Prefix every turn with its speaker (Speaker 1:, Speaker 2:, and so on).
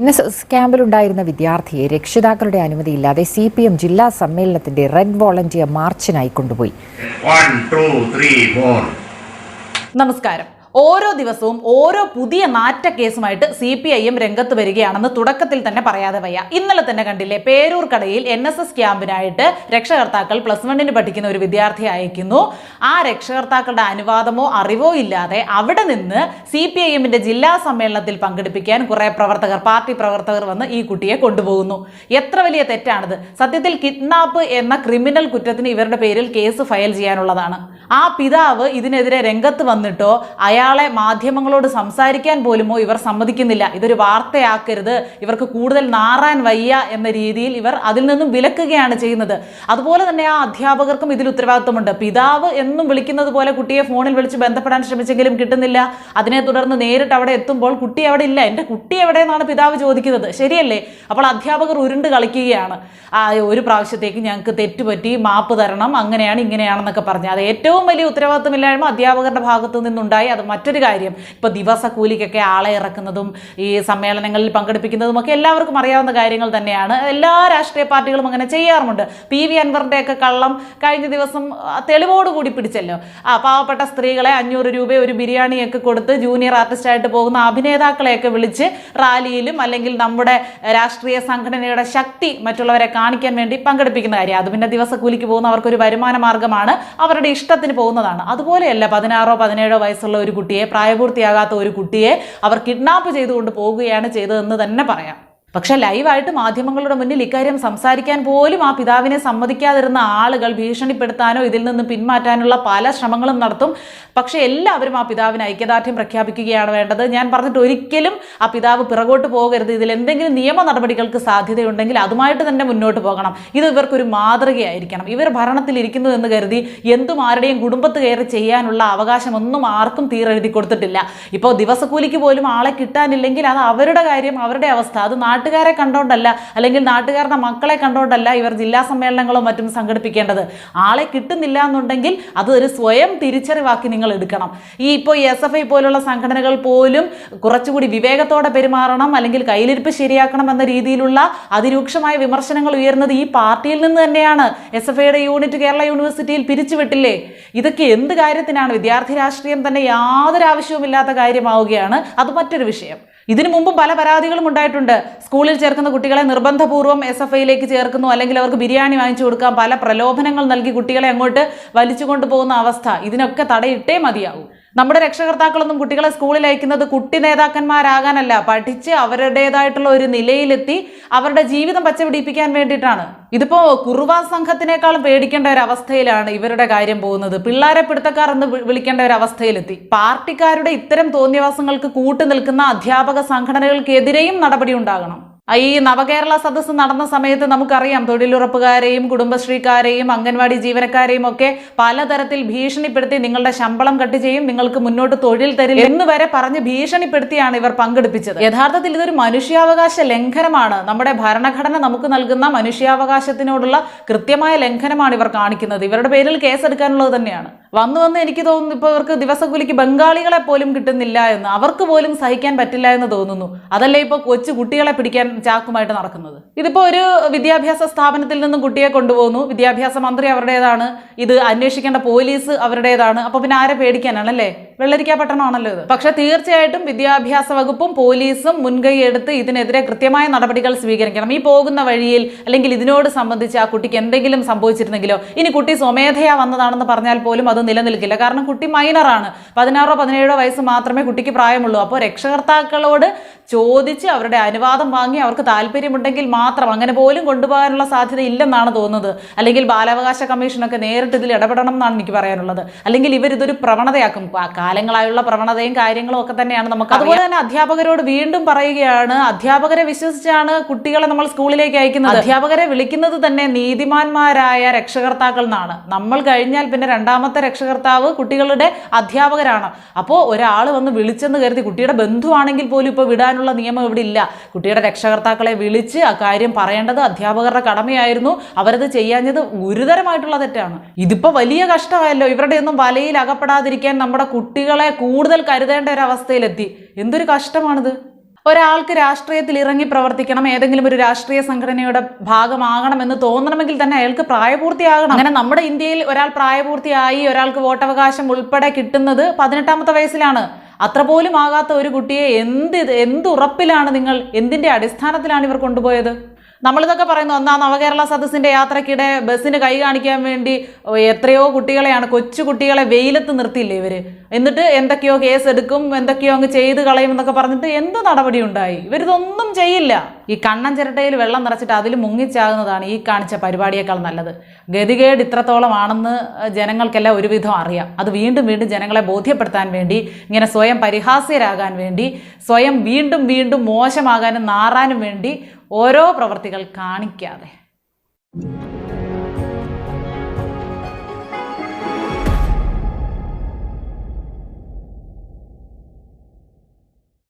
Speaker 1: N S S ക്യാമ്പിലുണ്ടായിരുന്ന വിദ്യാർത്ഥിയെ രക്ഷിതാക്കളുടെ അനുമതിയില്ലാതെ സി പി എം ജില്ലാ സമ്മേളനത്തിന്റെ റെഡ് വോളണ്ടിയർ മാർച്ചിനായി കൊണ്ടുപോയി
Speaker 2: One, two, three, four.
Speaker 3: നമസ്കാരം ഓരോ ദിവസവും ഓരോ പുതിയ നാറ്റ കേസുമായിട്ട് സി പി ഐ എം രംഗത്ത് വരികയാണെന്ന് തുടക്കത്തിൽ തന്നെ പറയാതെ വയ്യ. ഇന്നലെ തന്നെ കണ്ടില്ലേ പേരൂർ കടയിൽ എൻ എസ് എസ് ക്യാമ്പിനായിട്ട് രക്ഷകർത്താക്കൾ പ്ലസ് വണ്ണിന് പഠിക്കുന്ന ഒരു വിദ്യാർത്ഥി അയക്കുന്നു. ആ രക്ഷകർത്താക്കളുടെ അനുവാദമോ അറിവോ ഇല്ലാതെ അവിടെ നിന്ന് സി പി ഐ എമ്മിന്റെ ജില്ലാ സമ്മേളനത്തിൽ പങ്കെടുപ്പിക്കാൻ കുറെ പ്രവർത്തകർ പാർട്ടി പ്രവർത്തകർ വന്ന് ഈ കുട്ടിയെ കൊണ്ടുപോകുന്നു. എത്ര വലിയ തെറ്റാണിത്. സത്യത്തിൽ കിഡ്നാപ്പ് എന്ന ക്രിമിനൽ കുറ്റത്തിന് ഇവരുടെ പേരിൽ കേസ് ഫയൽ ചെയ്യാനുള്ളതാണ്. ആ പിതാവ് ഇതിനെതിരെ രംഗത്ത് വന്നിട്ടോ അയാളെ മാധ്യമങ്ങളോട് സംസാരിക്കാൻ പോലുമോ ഇവർ സമ്മതിക്കുന്നില്ല. ഇതൊരു വാർത്തയാക്കരുത്. ഇവർക്ക് കൂടുതൽ നാറാൻ വയ്യ എന്ന രീതിയിൽ ഇവർ അതിൽ നിന്നും വിലക്കുകയാണ് ചെയ്യുന്നത്. അതുപോലെ തന്നെ ആ അധ്യാപകർക്കും ഇതിൽ ഉത്തരവാദിത്വമുണ്ട്. പിതാവ് എന്നും വിളിക്കുന്നത് പോലെ കുട്ടിയെ ഫോണിൽ വിളിച്ച് ബന്ധപ്പെടാൻ ശ്രമിച്ചെങ്കിലും കിട്ടുന്നില്ല. അതിനെ തുടർന്ന് നേരിട്ട് അവിടെ എത്തുമ്പോൾ കുട്ടി അവിടെ ഇല്ല. എന്റെ കുട്ടി എവിടെയെന്നാണ് പിതാവ് ചോദിക്കുന്നത്. ശരിയല്ലേ? അപ്പോൾ അധ്യാപകർ ഉരുണ്ട് കളിക്കുകയാണ്. ആ ഒരു പ്രാവശ്യത്തേക്ക് ഞങ്ങൾക്ക് തെറ്റുപറ്റി മാപ്പ് തരണം. അങ്ങനെയാണ് ഇങ്ങനെയാണെന്നൊക്കെ പറഞ്ഞ്. അത് ഏറ്റവും വലിയ ഉത്തരവാദിത്തമില്ലായ്മ അധ്യാപകരുടെ ഭാഗത്തു നിന്നുണ്ടായി. അത് മറ്റൊരു കാര്യം. ഇപ്പോൾ ദിവസക്കൂലിക്കൊക്കെ ആളെ ഇറക്കുന്നതും ഈ സമ്മേളനങ്ങളിൽ പങ്കെടുപ്പിക്കുന്നതും ഒക്കെ എല്ലാവർക്കും അറിയാവുന്ന കാര്യങ്ങൾ തന്നെയാണ്. എല്ലാ രാഷ്ട്രീയ പാർട്ടികളും അങ്ങനെ ചെയ്യാറുമുണ്ട്. പി വി അൻവറിന്റെയൊക്കെ കള്ളം കഴിഞ്ഞ ദിവസം തെളിവോട് തെളിവോടുകൂടി പിടിച്ചല്ലോ. ആ പാവപ്പെട്ട സ്ത്രീകളെ അഞ്ഞൂറ് രൂപ ഒരു ബിരിയാണിയൊക്കെ കൊടുത്ത് ജൂനിയർ ആർട്ടിസ്റ്റായിട്ട് പോകുന്ന അഭിനേതാക്കളെയൊക്കെ വിളിച്ച് റാലിയിലും അല്ലെങ്കിൽ നമ്മുടെ രാഷ്ട്രീയ സംഘടനയുടെ ശക്തി മറ്റുള്ളവരെ കാണിക്കാൻ വേണ്ടി പങ്കെടുപ്പിക്കുന്ന കാര്യം. അത് പിന്നെ ദിവസക്കൂലിക്ക് പോകുന്ന അവർക്കൊരു വരുമാന മാർഗമാണ് അവരുടെ ഇഷ്ടത്തിന് പോകുന്നതാണ്. അതുപോലെയല്ല പതിനാറോ പതിനേഴോ വയസ്സുള്ള ഒരു കുട്ടിയെ പ്രായപൂർത്തിയാകാത്ത ഒരു കുട്ടിയെ അവർ കിഡ്നാപ്പ് ചെയ്തുകൊണ്ട് പോകുകയാണ് ചെയ്തതെന്ന് തന്നെ പറയാം. പക്ഷെ ലൈവായിട്ട് മാധ്യമങ്ങളുടെ മുന്നിൽ ഇക്കാര്യം സംസാരിക്കാൻ പോലും ആ പിതാവിനെ സമ്മതിക്കാതിരുന്ന ആളുകൾ ഭീഷണിപ്പെടുത്താനോ ഇതിൽ നിന്ന് പിന്മാറ്റാനുള്ള പല ശ്രമങ്ങളും നടത്തും. പക്ഷെ എല്ലാവരും ആ പിതാവിന് ഐക്യദാർഢ്യം പ്രഖ്യാപിക്കുകയാണ് വേണ്ടത്. ഞാൻ പറഞ്ഞിട്ട് ഒരിക്കലും ആ പിതാവ് പിറകോട്ട് പോകരുത്. ഇതിൽ എന്തെങ്കിലും നിയമ നടപടികൾക്ക് സാധ്യതയുണ്ടെങ്കിൽ അതുമായിട്ട് തന്നെ മുന്നോട്ട് പോകണം. ഇത് ഇവർക്കൊരു മാതൃകയായിരിക്കണം. ഇവർ ഭരണത്തിൽ ഇരിക്കുന്നു എന്ന് കരുതി എന്തും ആരുടെയും കുടുംബത്ത് കയറി ചെയ്യാനുള്ള അവകാശം ഒന്നും ആർക്കും തീരെഴുതി കൊടുത്തിട്ടില്ല. ഇപ്പോൾ ദിവസക്കൂലിക്ക് പോലും ആളെ കിട്ടാനില്ലെങ്കിൽ അത് അവരുടെ കാര്യം അവരുടെ അവസ്ഥ. അത് നാട്ടുകാരെ കണ്ടോണ്ടല്ല അല്ലെങ്കിൽ നാട്ടുകാരുടെ മക്കളെ കണ്ടോണ്ടല്ല ഇവർ ജില്ലാ സമ്മേളനങ്ങളോ മറ്റും സംഘടിപ്പിക്കേണ്ടത്. ആളെ കിട്ടുന്നില്ല എന്നുണ്ടെങ്കിൽ അത് ഒരു സ്വയം തിരിച്ചറിവാക്കി നിങ്ങൾ എടുക്കണം. ഈ ഇപ്പോൾ എസ് എഫ് ഐ പോലുള്ള സംഘടനകൾ പോലും കുറച്ചുകൂടി വിവേകത്തോടെ പെരുമാറണം അല്ലെങ്കിൽ കയ്യിലിരിപ്പ് ശരിയാക്കണം എന്ന രീതിയിലുള്ള അതിരൂക്ഷമായ വിമർശനങ്ങൾ ഉയർന്നത് ഈ പാർട്ടിയിൽ നിന്ന് തന്നെയാണ്. എസ് എഫ് ഐയുടെ യൂണിറ്റ് കേരള യൂണിവേഴ്സിറ്റിയിൽ പിരിച്ചുവിട്ടില്ലേ? ഇതൊക്കെ എന്ത് കാര്യത്തിനാണ്? വിദ്യാർത്ഥി രാഷ്ട്രീയം തന്നെ യാതൊരു ആവശ്യവുമില്ലാത്ത കാര്യമാവുകയാണ്. അത് മറ്റൊരു വിഷയം. ഇതിനു മുമ്പ് പല പരാതികളും ഉണ്ടായിട്ടുണ്ട്. സ്കൂളിൽ ചേർക്കുന്ന കുട്ടികളെ നിർബന്ധപൂർവം എസ് എഫ് ഐയിലേക്ക് ചേർക്കുന്നു. അല്ലെങ്കിൽ അവർക്ക് ബിരിയാണി വാങ്ങിച്ചു കൊടുക്കാം. പല പ്രലോഭനങ്ങൾ നൽകി കുട്ടികളെ അങ്ങോട്ട് വലിച്ചു കൊണ്ടുപോകുന്ന അവസ്ഥ. ഇതിനൊക്കെ തടയിട്ടേ മതിയാവൂ. നമ്മുടെ രക്ഷകർത്താക്കളൊന്നും കുട്ടികളെ സ്കൂളിൽ അയക്കുന്നത് കുട്ടി നേതാക്കന്മാരാകാനല്ല. പഠിച്ച് അവരുടേതായിട്ടുള്ള ഒരു നിലയിലെത്തി അവരുടെ ജീവിതം പച്ചപിടിപ്പിക്കാൻ വേണ്ടിയിട്ടാണ്. ഇതിപ്പോ കുറുവാ സംഘത്തിനേക്കാളും പേടിക്കേണ്ട ഒരു അവസ്ഥയിലാണ് ഇവരുടെ കാര്യം പോകുന്നത്. പിള്ളേരെ പിടുത്തക്കാർ എന്ന് വിളിക്കേണ്ട ഒരു അവസ്ഥയിലെത്തി പാർട്ടിക്കാരുടെ ഇത്തരം തോന്നിയവാസങ്ങൾക്ക് കൂട്ടു നിൽക്കുന്ന അധ്യാപക സംഘടനകൾക്കെതിരെയും നടപടി ഉണ്ടാകണം. ഈ നവകേരള സദസ്സ് നടന്ന സമയത്ത് നമുക്കറിയാം തൊഴിലുറപ്പുകാരെയും കുടുംബശ്രീക്കാരെയും അംഗൻവാടി ജീവനക്കാരെയും ഒക്കെ പലതരത്തിൽ ഭീഷണിപ്പെടുത്തി നിങ്ങളുടെ ശമ്പളം കട്ട് ചെയ്യും നിങ്ങൾക്ക് മുന്നോട്ട് തൊഴിൽ തരില്ല എന്ന് വരെ പറഞ്ഞ് ഭീഷണിപ്പെടുത്തിയാണ് ഇവർ പങ്കെടുപ്പിച്ചത്. യഥാർത്ഥത്തിൽ ഇതൊരു മനുഷ്യാവകാശ ലംഘനമാണ്. നമ്മുടെ ഭരണഘടന നമുക്ക് നൽകുന്ന മനുഷ്യാവകാശത്തിനോടുള്ള കൃത്യമായ ലംഘനമാണ് ഇവർ കാണിക്കുന്നത്. ഇവരുടെ പേരിൽ കേസെടുക്കാനുള്ളത് തന്നെയാണ്. വന്നു വന്ന് എനിക്ക് തോന്നുന്നു ഇപ്പോൾ ഇവർക്ക് ദിവസക്കൂലിക്ക് ബംഗാളികളെ പോലും കിട്ടുന്നില്ല എന്ന് അവർക്ക് പോലും സഹിക്കാൻ പറ്റില്ല എന്ന് തോന്നുന്നു. അതല്ലേ ഇപ്പോൾ കൊച്ചു കുട്ടികളെ പിടിക്കാൻ ചാക്കുമായിട്ട് നടക്കുന്നത്? ഇതിപ്പോ ഒരു വിദ്യാഭ്യാസ സ്ഥാപനത്തിൽ നിന്നും കുട്ടിയെ കൊണ്ടുപോകുന്നു. വിദ്യാഭ്യാസ മന്ത്രി അവരുടേതാണ്. ഇത് അന്വേഷിക്കേണ്ട പോലീസ് അവരുടേതാണ്. അപ്പോൾ പിന്നെ ആരെ പേടിക്കാനാണല്ലേ? വെള്ളരിക്ക പട്ടണമാണല്ലോ ഇത്. പക്ഷെ തീർച്ചയായിട്ടും വിദ്യാഭ്യാസ വകുപ്പും പോലീസും മുൻകൈ എടുത്ത് ഇതിനെതിരെ കൃത്യമായ നടപടികൾ സ്വീകരിക്കണം. ഈ പോകുന്ന വഴിയിൽ അല്ലെങ്കിൽ ഇതിനോട് സംബന്ധിച്ച് ആ കുട്ടിക്ക് എന്തെങ്കിലും സംഭവിച്ചിരുന്നെങ്കിലോ ഇനി കുട്ടി സ്വമേധയാ വന്നതാണെന്ന് പറഞ്ഞാൽ പോലും അത് നിലനിൽക്കില്ല. കാരണം കുട്ടി മൈനറാണ് പതിനാറോ പതിനേഴോ വയസ്സ് മാത്രമേ കുട്ടിക്ക് പ്രായമുള്ളൂ. അപ്പോൾ രക്ഷകർത്താക്കളോട് ചോദിച്ച് അവരുടെ അനുവാദം വാങ്ങി അവർക്ക് താല്പര്യമുണ്ടെങ്കിൽ മാത്രം അങ്ങനെ പോലും കൊണ്ടുപോകാനുള്ള സാധ്യത ഇല്ലെന്നാണ് തോന്നുന്നത്. അല്ലെങ്കിൽ ബാലാവകാശ കമ്മീഷനൊക്കെ നേരിട്ട് ഇതിൽ ഇടപെടണം എന്നാണ് എനിക്ക് പറയാനുള്ളത്. അല്ലെങ്കിൽ ഇവർ ഇതൊരു പ്രവണതയാക്കും. കാലങ്ങളായുള്ള പ്രവണതയും കാര്യങ്ങളും ഒക്കെ തന്നെയാണ് നമുക്ക് അതുപോലെ തന്നെ അധ്യാപകരോട് വീണ്ടും പറയുകയാണ് അധ്യാപകരെ വിശ്വസിച്ചാണ് കുട്ടികളെ നമ്മൾ സ്കൂളിലേക്ക് അയക്കുന്നത്. അധ്യാപകരെ വിളിക്കുന്നത് തന്നെ നീതിമാന്മാരായ രക്ഷകർത്താക്കൾ എന്നാണ്. നമ്മൾ കഴിഞ്ഞാൽ പിന്നെ രണ്ടാമത്തെ രക്ഷകർത്താവ് കുട്ടികളുടെ അധ്യാപകരാണ്. അപ്പോൾ ഒരാൾ വന്ന് വിളിച്ചെന്ന് കരുതി കുട്ടിയുടെ ബന്ധുവാണെങ്കിൽ പോലും ഇപ്പോൾ വിടാനുള്ള നിയമം ഇവിടെ ഇല്ല. കുട്ടിയുടെ രക്ഷകർത്താക്കളെ വിളിച്ച് ആ കാര്യം പറയേണ്ടത് അധ്യാപകരുടെ കടമയായിരുന്നു. അവരത് ചെയ്യാഞ്ഞത് ഗുരുതരമായിട്ടുള്ള തെറ്റാണ്. ഇതിപ്പോൾ വലിയ കഷ്ടമായല്ലോ. ഇവരുടെ ഒന്നും വലയിൽ അകപ്പെടാതിരിക്കാൻ നമ്മുടെ കുട്ടികളെ കൂടുതൽ കരുതേണ്ട ഒരു അവസ്ഥയിലെത്തി. എന്തൊരു കഷ്ടമാണിത്. ഒരാൾക്ക് രാഷ്ട്രീയത്തിൽ ഇറങ്ങി പ്രവർത്തിക്കണം ഏതെങ്കിലും ഒരു രാഷ്ട്രീയ സംഘടനയുടെ ഭാഗമാകണം എന്ന് തോന്നണമെങ്കിൽ തന്നെ അയാൾക്ക് പ്രായപൂർത്തിയാകണം. അങ്ങനെ നമ്മുടെ ഇന്ത്യയിൽ ഒരാൾ പ്രായപൂർത്തിയായി ഒരാൾക്ക് വോട്ടവകാശം ഉൾപ്പെടെ കിട്ടുന്നത് പതിനെട്ടാമത്തെ വയസ്സിലാണ്. അത്ര പോലും ആകാത്ത ഒരു കുട്ടിയെ എന്ത് എന്തുറപ്പിലാണ് നിങ്ങൾ എന്തിന്റെ അടിസ്ഥാനത്തിലാണ് ഇവർ കൊണ്ടുപോയത്? നമ്മളിതൊക്കെ പറയുന്നു ഒന്നാം നവകേരള സദസ്സിന്റെ യാത്രക്കിടെ ബസ്സിന് കൈ കാണിക്കാൻ വേണ്ടി എത്രയോ കുട്ടികളെയാണ് കൊച്ചു കുട്ടികളെ വെയിലത്ത് നിർത്തിയില്ലേ ഇവർ? എന്നിട്ട് എന്തൊക്കെയോ കേസ് എടുക്കും എന്തൊക്കെയോ അങ്ങ് ചെയ്ത് കളയും എന്നൊക്കെ പറഞ്ഞിട്ട് എന്ത് നടപടി ഉണ്ടായി ഇവരിതൊന്നും ചെയ്യില്ല. ഈ കണ്ണൻ ചിരട്ടയിൽ വെള്ളം നിറച്ചിട്ട് അതിൽ മുങ്ങിച്ചാകുന്നതാണ് ഈ കാണിച്ച പരിപാടിയേക്കാൾ നല്ലത്. ഗതികേട് ഇത്രത്തോളമാണെന്ന് ജനങ്ങൾക്കെല്ലാം ഒരുവിധം അറിയാം. അത് വീണ്ടും വീണ്ടും ജനങ്ങളെ ബോധ്യപ്പെടുത്താൻ വേണ്ടി ഇങ്ങനെ സ്വയം പരിഹാസ്യരാകാൻ വേണ്ടി സ്വയം വീണ്ടും വീണ്ടും മോശമാകാനും നാറാനും വേണ്ടി ഓരോ പ്രവർത്തികൾ കാണിക്കാതെ.